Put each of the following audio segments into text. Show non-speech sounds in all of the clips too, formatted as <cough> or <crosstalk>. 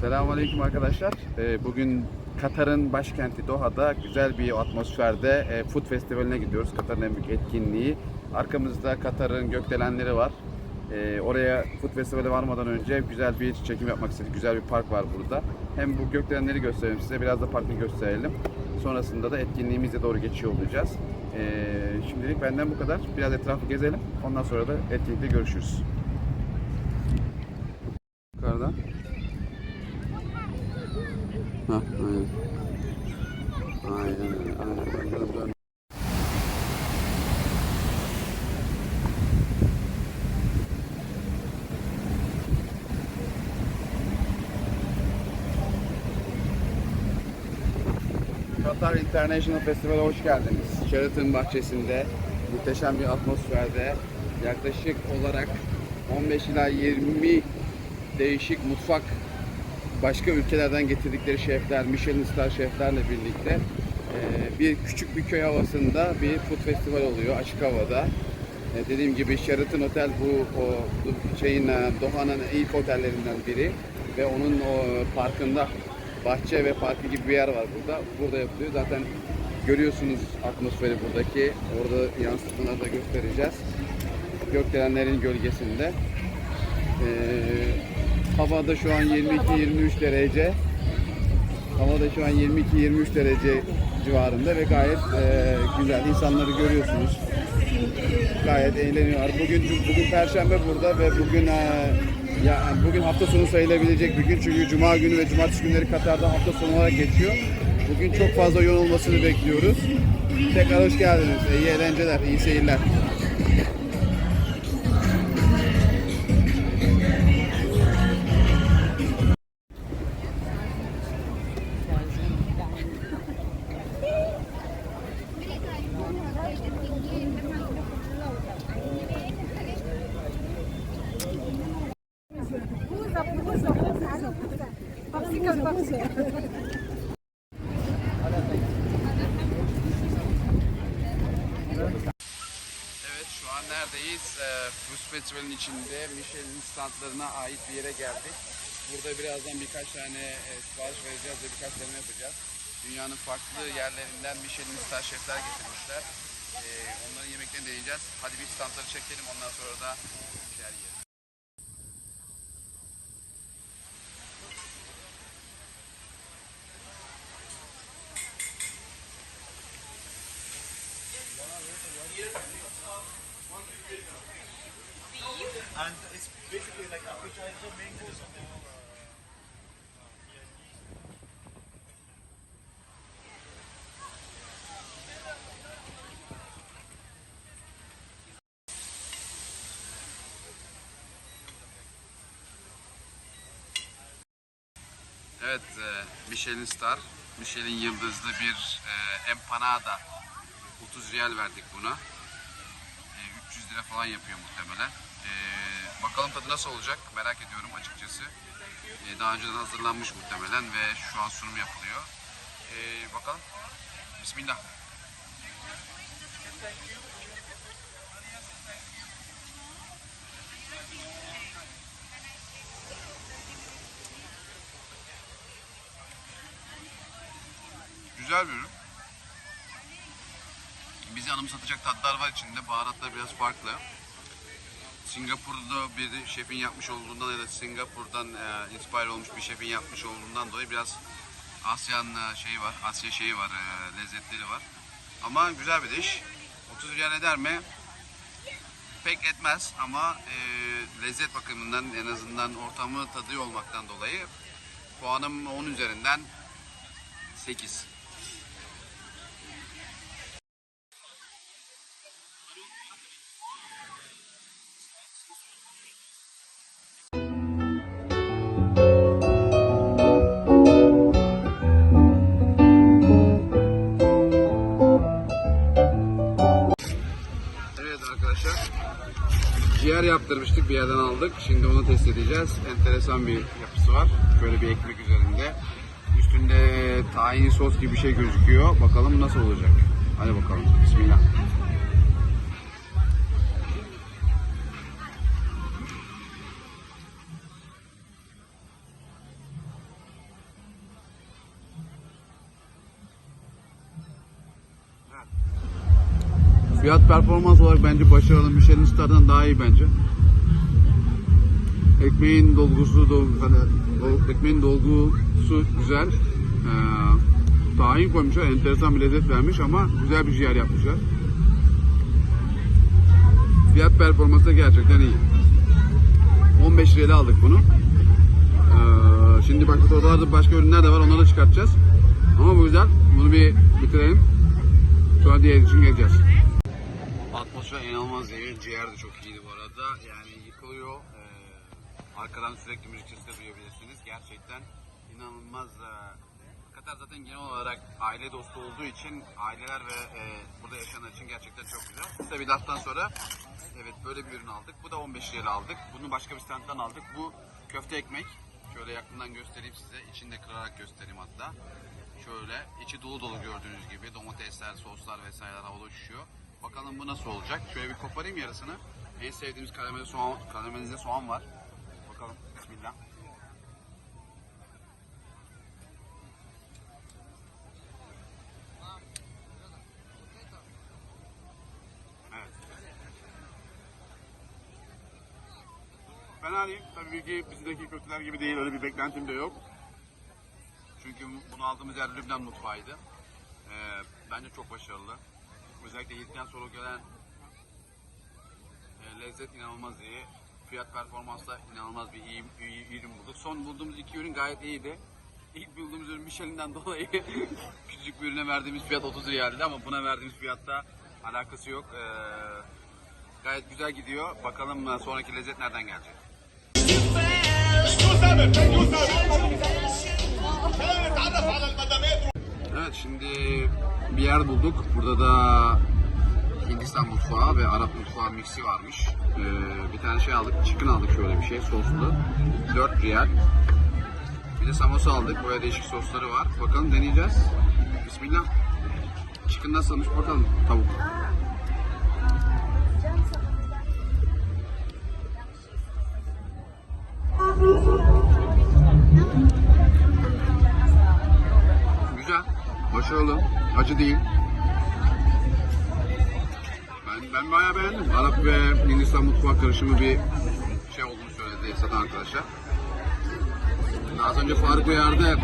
Selamünaleyküm arkadaşlar. Ee, Bugün Katar'ın başkenti Doha'da güzel bir atmosferde e, Food Festivali'ne gidiyoruz. Katar'ın en büyük etkinliği. Arkamızda Katar'ın gökdelenleri var. Ee, Oraya Food Festivali varmadan önce güzel bir çekim yapmak istedik. Güzel bir park var burada. Hem bu gökdelenleri gösterelim size, biraz da parkı gösterelim. Sonrasında da etkinliğimize doğru geçiyor olacağız. Ee, Şimdilik benden bu kadar. Biraz etrafı gezelim. Ondan sonra da etkinlikte görüşürüz. Yukarıdan. Hah. Katar International Festival'e hoş geldiniz. Sheraton bahçesinde muhteşem bir atmosferde yaklaşık olarak 15 ila 20 değişik mutfak başka ülkelerden getirdikleri şefler, Michelin star şeflerle birlikte e, bir küçük bir köy havasında bir food festival oluyor açık havada. E, dediğim gibi Sheraton Otel bu o şeyin e, Doha'nın ilk otellerinden biri ve onun o parkında bahçe ve parkı gibi bir yer var burada. Burada yapılıyor. Zaten görüyorsunuz atmosferi buradaki. Orada yansıtmaları da göstereceğiz. Gökdelenlerin gölgesinde. Ee, havada şu an 22-23 derece. Havada şu an 22-23 derece civarında ve gayet e, güzel. İnsanları görüyorsunuz. Gayet eğleniyorlar. Bugün bugün Perşembe burada ve bugün e, ya bugün hafta sonu sayılabilecek bir gün çünkü Cuma günü ve Cumartesi günleri Katar'da hafta sonu olarak geçiyor. Bugün çok fazla yoğun olmasını bekliyoruz. Tekrar hoş geldiniz. İyi eğlenceler, iyi seyirler. Evet şu an neredeyiz? Ee, Rus Festival'in içinde Michelin standlarına ait bir yere geldik. Burada birazdan birkaç tane e, sipariş vereceğiz ve birkaç deneme yapacağız. Dünyanın farklı yerlerinden Michelin star şefler getirmişler. Ee, onların yemeklerini deneyeceğiz. Hadi bir standları çekelim ondan sonra da bir şeyler yiyelim. And it's basically like appetizer mangoes and then Evet, e, Michelin Star, Michelin yıldızlı bir e, empanada. 30 riyal verdik buna. E, 300 lira falan yapıyor muhtemelen. E, bakalım tadı nasıl olacak merak ediyorum açıkçası. E, daha önceden hazırlanmış muhtemelen ve şu an sunum yapılıyor. E, bakalım. Bismillah. Güzel bir ürün. Bizi anımsatacak tatlar var içinde. Baharatlar biraz farklı. Singapur'da bir şefin yapmış olduğundan ya da Singapur'dan e, inspire olmuş bir şefin yapmış olduğundan dolayı biraz Asyan e, şeyi var, Asya şeyi var, e, lezzetleri var. Ama güzel bir diş. 30 riyal eder mi? Pek etmez ama e, lezzet bakımından en azından ortamı tadıyor olmaktan dolayı puanım 10 üzerinden 8. Ciğer yaptırmıştık bir yerden aldık. Şimdi onu test edeceğiz. Enteresan bir yapısı var. Böyle bir ekmek üzerinde. Üstünde tahin sos gibi bir şey gözüküyor. Bakalım nasıl olacak. Hadi bakalım. Bismillah. Fiyat performans olarak bence başarılı. Michelin Star'dan daha iyi bence. Ekmeğin dolgusu, dol, hani, ekmeğin dolgusu güzel. Ee, tahin koymuşlar, enteresan bir lezzet vermiş ama güzel bir ciğer yapmışlar. Fiyat performansı gerçekten iyi. 15 liraya aldık bunu. Ee, şimdi başka odalarda başka ürünler de var, onları da çıkartacağız. Ama bu güzel, bunu bir bitirelim. Sonra diğer için geleceğiz. İnanılmaz iyi. Ciğer de çok iyiydi bu arada. Yani yıkılıyor. Ee, arkadan sürekli müzik sesi duyabilirsiniz. Gerçekten inanılmaz. E, Katar zaten genel olarak aile dostu olduğu için aileler ve e, burada yaşayanlar için gerçekten çok güzel. Tabii laftan sonra evet böyle bir ürün aldık. Bu da 15 liraya aldık. Bunu başka bir standdan aldık. Bu köfte ekmek. Şöyle yakından göstereyim size. İçini de kırarak göstereyim hatta. Şöyle içi dolu dolu gördüğünüz gibi domatesler, soslar vesaireler havada. Bakalım bu nasıl olacak. Şöyle bir koparayım yarısını. En sevdiğimiz karamelize soğan, karamelize soğan var. Bakalım. Bismillah. Evet. Fena değil. Tabii ki bizdeki köfteler gibi değil. Öyle bir beklentim de yok. Çünkü bunu aldığımız yer Lübnan mutfağıydı. Ee, bence çok başarılı. Özellikle yedikten sonra gelen e, lezzet inanılmaz iyi. Fiyat performansla inanılmaz bir iyi, iyi, iyi ürün bulduk. Son bulduğumuz iki ürün gayet iyiydi. İlk bulduğumuz ürün Michelin'den <laughs> dolayı küçücük bir ürüne verdiğimiz fiyat 30 liraya geldi ama buna verdiğimiz fiyatta alakası yok. Ee, gayet güzel gidiyor. Bakalım e, sonraki lezzet nereden gelecek. Evet şimdi bir yer bulduk. Burada da Hindistan mutfağı ve Arap mutfağı mixi varmış. Ee, bir tane şey aldık. Chicken aldık şöyle bir şey soslu. 4 riyal. Bir de samosa aldık. Böyle değişik sosları var. Bakalım deneyeceğiz. Bismillah. Chicken nasılmış bakalım. Tavuk. Başarılı. Acı değil. Ben, ben bayağı beğendim. Arap ve Hindistan mutfağı karışımı bir şey olduğunu söyledi satan arkadaşlar. Az önce Faruk uyardı.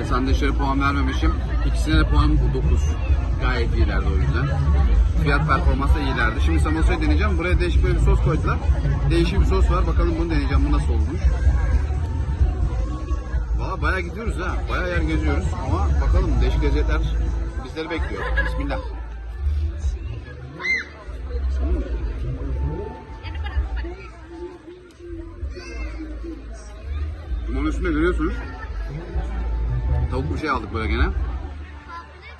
E, sandviçlere puan vermemişim. İkisine de puanım 9. Gayet iyilerdi o yüzden. Fiyat performansı iyilerdi. Şimdi samosayı deneyeceğim. Buraya değişik bir sos koydular. Değişik bir sos var. Bakalım bunu deneyeceğim. Bu nasıl olmuş. Valla bayağı gidiyoruz ha. Bayağı yer geziyoruz. Ama bakalım değişik lezzetler bizleri bekliyor. Bismillah. Hmm. Bunun üstünde görüyorsunuz. Tavuk bir şey aldık böyle gene.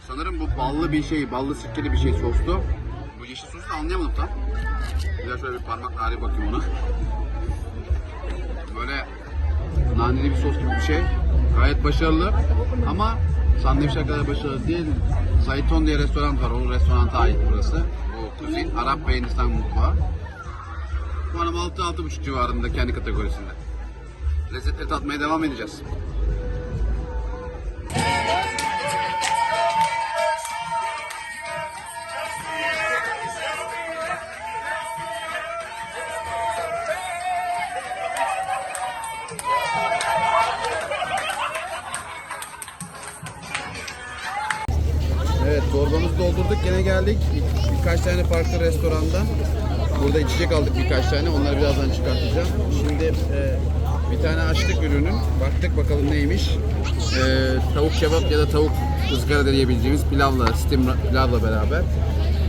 Sanırım bu ballı bir şey, ballı sirkeli bir şey soslu. Bu yeşil sosu da anlayamadım tam. De şöyle bir parmakla arayıp bakayım ona. Böyle naneli bir sos gibi bir şey. Gayet başarılı ama sandviçler kadar başarılı değil. Zayton diye restoran var. O restoranta ait burası. Bu kuzin. Arap ve Hindistan mutfağı. Puanım 6-6,5 civarında kendi kategorisinde. Lezzetleri tatmaya devam edeceğiz. Birkaç tane farklı restorandan. Burada içecek aldık birkaç tane. Onları birazdan çıkartacağım. Şimdi e, bir tane açtık ürünün. Baktık bakalım neymiş. E, tavuk kebap ya da tavuk ızgara diyebileceğimiz pilavla, steam pilavla beraber.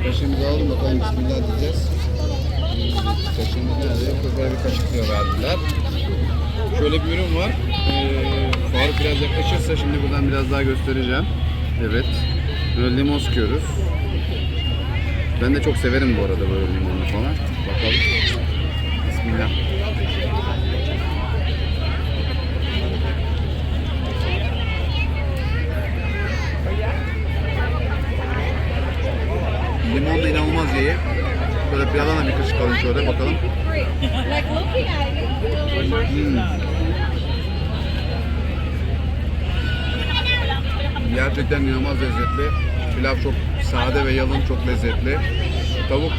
Kaşığımızı alalım bakalım bismillah diyeceğiz. Kaşığımız nerede? Böyle bir kaşık diyor verdiler. Şöyle bir ürün var. Ee, Faruk biraz yaklaşırsa şimdi buradan biraz daha göstereceğim. Evet. Böyle limon sıkıyoruz. Ben de çok severim bu arada böyle limonlu falan. Bakalım. Bismillah. Limon da inanılmaz iyi. Böyle pilavdan da bir kaşık alın şöyle bakalım. You. Gerçekten inanılmaz lezzetli. Pilav çok sade ve yalın, çok lezzetli. tavuk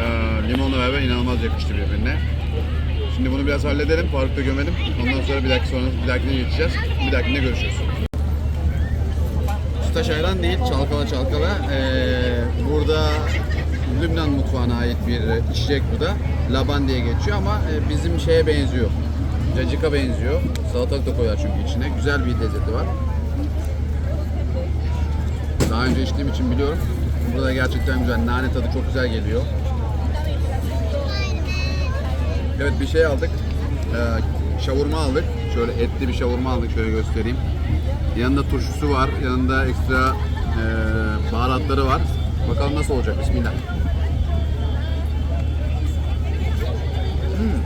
e, limonla beraber inanılmaz yakıştı birbirine. Şimdi bunu biraz halledelim, Faruk'ta gömelim. Ondan sonra bir dahaki sonra bir dahakine geçeceğiz. Bir dahakinde görüşürüz. Sütaş ayran değil, çalkala çalkala. Ee, burada Lübnan mutfağına ait bir içecek bu da. Laban diye geçiyor ama e, bizim şeye benziyor. Cacıka benziyor. Salatalık da koyar çünkü içine. Güzel bir lezzeti var. Daha önce içtiğim için biliyorum. Burada da gerçekten güzel. Nane tadı çok güzel geliyor. Evet bir şey aldık. Ee, şavurma aldık. Şöyle etli bir şavurma aldık. Şöyle göstereyim. Yanında turşusu var. Yanında ekstra e, baharatları var. Bakalım nasıl olacak. Bismillah. Hmm.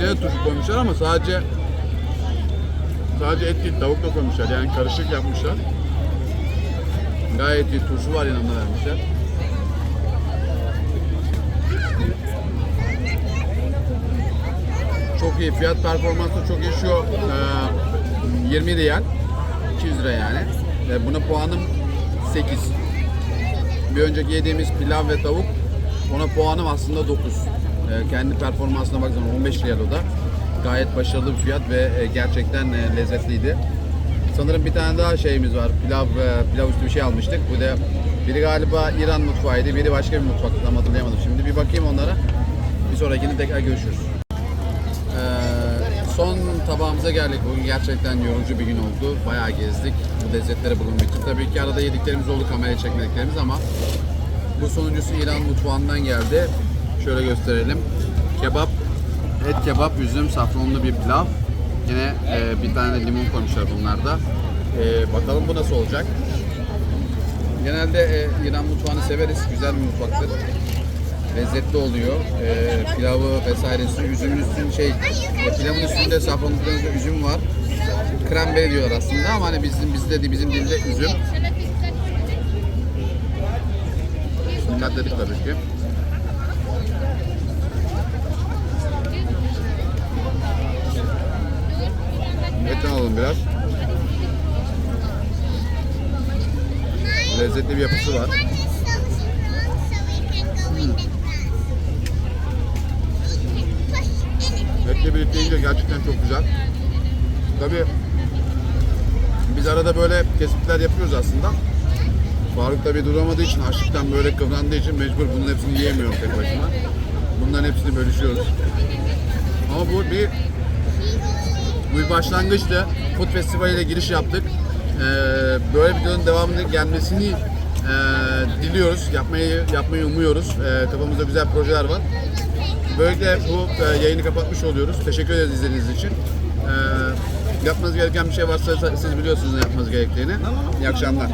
De turşu koymuşlar ama sadece sadece et değil tavuk da koymuşlar. Yani karışık yapmışlar. Gayet iyi. Turşu var yanında vermişler. Çok iyi. Fiyat performansı çok iyi. Şu e, 20 riyal. 200 lira yani. E, buna puanım 8. Bir önceki yediğimiz pilav ve tavuk ona puanım aslında 9. E, kendi performansına baktığım 15 riyal o da. Gayet başarılı bir fiyat ve e, gerçekten e, lezzetliydi. Sanırım bir tane daha şeyimiz var. Pilav e, pilav üstü bir şey almıştık. Bu da biri galiba İran mutfağıydı, biri başka bir mutfak. Tam hatırlayamadım. Şimdi bir bakayım onlara. Bir sonrakini tekrar görüşürüz. Ee, son tabağımıza geldik. Bugün gerçekten yorucu bir gün oldu. Bayağı gezdik. Bu lezzetlere bulunmak için. Tabii ki arada yediklerimiz oldu, kameraya çekmediklerimiz ama bu sonuncusu İran mutfağından geldi. Şöyle gösterelim. Kebap, et kebap, üzüm, safranlı bir pilav. Yine e, bir tane limon koymuşlar bunlarda. E, bakalım bu nasıl olacak. Genelde e, İran mutfağını severiz. Güzel bir mutfaktır lezzetli oluyor. Ee, pilavı vesairesi, üzümün üstünde şey, e, pilavın üstünde safranlı pilavın üzüm var. Kremberi diyorlar aslında ama hani bizim bizde de bizim dilde üzüm. Dikkat dedik tabii ki. Etten alalım biraz. Lezzetli bir yapısı var. Etle birlikte yiyince gerçekten çok güzel. Tabii biz arada böyle kesitler yapıyoruz aslında. Faruk tabii duramadığı için açlıktan böyle kıvrandığı için mecbur bunun hepsini yiyemiyorum tek başıma. Bunların hepsini bölüşüyoruz. Ama bu bir bu bir başlangıçtı. Food Festival ile giriş yaptık. Ee, böyle videonun devamının gelmesini e, diliyoruz. Yapmayı yapmayı umuyoruz. Ee, kafamızda güzel projeler var. Böylelikle bu e, yayını kapatmış oluyoruz. Teşekkür ederiz izlediğiniz için. Ee, yapmanız gereken bir şey varsa siz biliyorsunuz ne yapmanız gerektiğini. İyi akşamlar.